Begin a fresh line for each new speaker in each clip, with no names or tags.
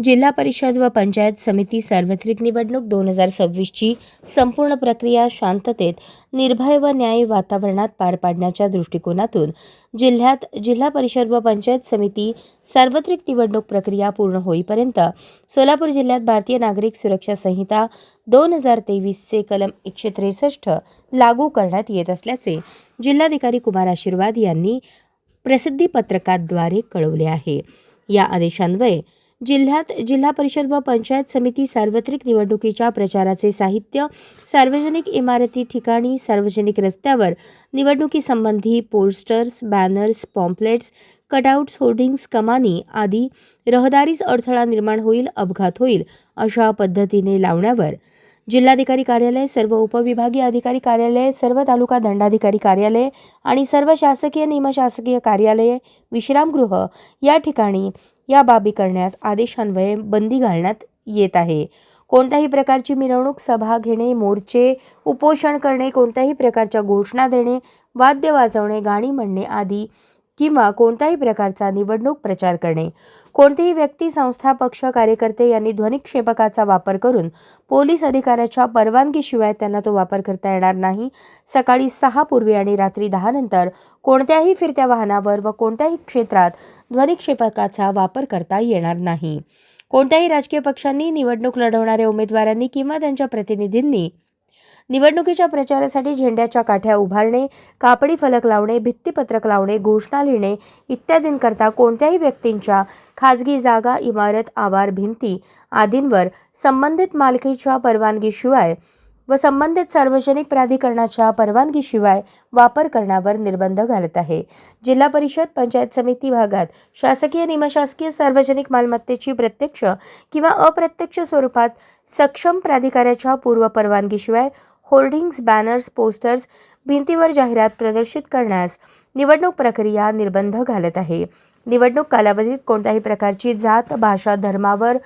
जिल्हा परिषद व पंचायत समिती सार्वत्रिक निवडणूक दोन हजार सव्वीसची संपूर्ण प्रक्रिया शांततेत निर्भय व न्यायी वातावरणात पार पाडण्याच्या दृष्टिकोनातून जिल्ह्यात जिल्हा परिषद व पंचायत समिती सार्वत्रिक निवडणूक प्रक्रिया पूर्ण होईपर्यंत सोलापूर जिल्ह्यात भारतीय नागरिक सुरक्षा संहिता दोन हजार तेवीसचे कलम एकशे त्रेसष्ट लागू करण्यात येत असल्याचे जिल्हाधिकारी कुमार आशीर्वाद यांनी प्रसिद्धीपत्रकाद्वारे कळवले आहे. या आदेशान्वये जिल्ह्यात जिल्हा परिषद व पंचायत समिती सार्वत्रिक निवडणुकीच्या प्रचाराचे साहित्य सार्वजनिक इमारती ठिकाणी सार्वजनिक रस्त्यावर निवडणुकीसंबंधी posters banners pamphlets cutouts hoardings कमानी आदी रहदारीस अडथळा निर्माण होईल अपघात होईल अशा पद्धतीने लावण्यावर जिल्हाधिकारी कार्यालय सर्व उपविभागीय अधिकारी कार्यालय सर्व तालुका दंडाधिकारी कार्यालय आणि सर्व शासकीय निमशासकीय कार्यालये विश्रामगृह या ठिकाणी या बाबी करण्यास आदेशान्वये बंदी घालण्यात येत आहे. कोणत्याही प्रकारची मिरवणूक सभा घेणे मोर्चे उपोषण करणे कोणत्याही प्रकारच्या घोषणा देणे वाद्य वाजवणे गाणी म्हणणे आदी किंवा कोणत्याही प्रकारचा निवडणूक प्रचार करणे. कोणतीही व्यक्ती संस्था पक्ष कार्यकर्ते यांनी ध्वनिक्षेपकाचा वापर करून पोलीस अधिकाऱ्याच्या परवानगीशिवाय त्यांना तो वापर करता येणार नाही. सकाळी सहा पूर्वी आणि रात्री दहा नंतर कोणत्याही फिरत्या वाहनावर व कोणत्याही क्षेत्रात ध्वनिक्षेपकाचा वापर करता येणार नाही. कोणत्याही राजकीय पक्षांनी निवडणूक लढवणाऱ्या उमेदवारांनी किंवा त्यांच्या प्रतिनिधींनी निवडणुकीच्या प्रचारासाठी झेंड्याच्या काठ्या उभारणे कापडी फलक लावणे भित्तीपत्रक लावणे घोषणा लिहिणे इत्यादींकरता कोणत्याही व्यक्तींच्या खाजगी जागा इमारत आवार भिंती आदींवर संबंधित मालकीच्या परवानगीशिवाय व संबंधित सार्वजनिक प्राधिकरणाच्या परवानगीशिवाय वापर करण्यावर निर्बंध घालत आहे. जिल्हा परिषद पंचायत समिती भागात शासकीय निमशासकीय सार्वजनिक मालमत्तेची प्रत्यक्ष किंवा अप्रत्यक्ष स्वरूपात सक्षम प्राधिकाऱ्याच्या पूर्व परवानगीशिवाय होर्डिंग्ज बॅनर्स पोस्टर्स भिंतीवर जाहिरात प्रदर्शित करण्यास निवडणूक प्रक्रिया निर्बंध घालत आहे. निवडणूक कालावधीत कोणत्याही प्रकारची जात भाषा धर्मावर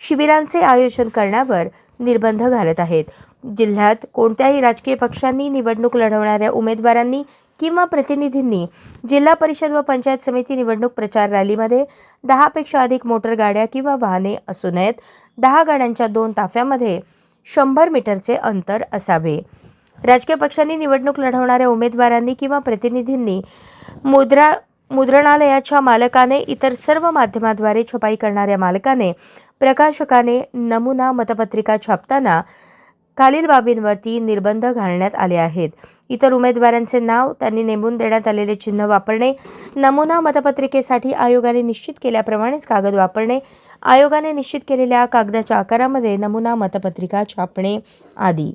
शिबिरांचे आयोजन करण्यावर निर्बंध घालत आहेत. जिल्ह्यात कोणत्याही राजकीय पक्षांनी निवडणूक लढवणाऱ्या उमेदवारांनी किंवा प्रतिनिधींनी जिल्हा परिषद व पंचायत समिती निवडणूक प्रचार रॅलीमध्ये दहापेक्षा अधिक मोटर गाड्या किंवा वाहने असू नयेत दहा गाड्यांच्या दोन ताफ्यामध्ये शंभर मीटरचे अंतर असावे. राजकीय पक्षांनी निवडणूक लढवणाऱ्या उमेदवारांनी किंवा प्रतिनिधींनी मुद्रा मुद्रणालयाच्या मालकाने इतर सर्व माध्यमाद्वारे छपाई करणाऱ्या मालकाने प्रकाशकाने नमुना मतपत्रिका छापताना खालील बाबींवरती निर्बंध घालण्यात आले आहेत. इतर उमेदवारांचे नाव त्यांनी नेमून देण्यात आलेले चिन्ह वापरणे नमुना मतपत्रिकेसाठी आयोगाने निश्चित केल्याप्रमाणेच कागद वापरणे आयोगाने निश्चित केलेल्या कागदाच्या आकारामध्ये नमुना मतपत्रिका छापणे आदी.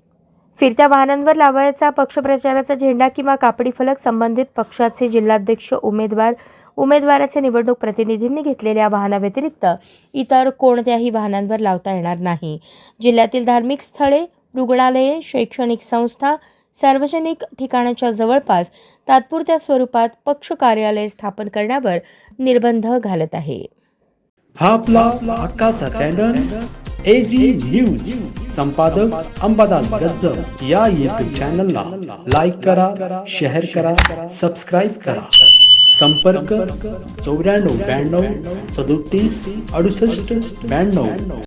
फिरत्या वाहनांवर लावायचा पक्षप्रचाराचा झेंडा किंवा कापडी फलक संबंधित पक्षाचे जिल्हाध्यक्ष उमेदवार उमेदवाराचे निवडणूक प्रतिनिधींनी घेतलेल्या वाहनाव्यतिरिक्त इतर कोणत्याही वाहनांवर लावता येणार नाही. जिल्ह्यातील धार्मिक स्थळे रुग्णालये शैक्षणिक संस्था सार्वजनिक ठिकाणाच्या जवळपास तात्पुरत्या स्वरूपात पक्ष कार्यालय स्थापन करण्यावर निर्बंध घालत आहे.
हा आपला हक्काचा चॅनल ए जी न्यूज संपादक अंबादास गज्जर या युट्यूब चॅनलला लाईक करा शेअर करा सबस्क्राईब करा. संपर्क चौऱ्याण्णव ब्याण्णव सदोतीस अडुसष्ट ब्याण्णव.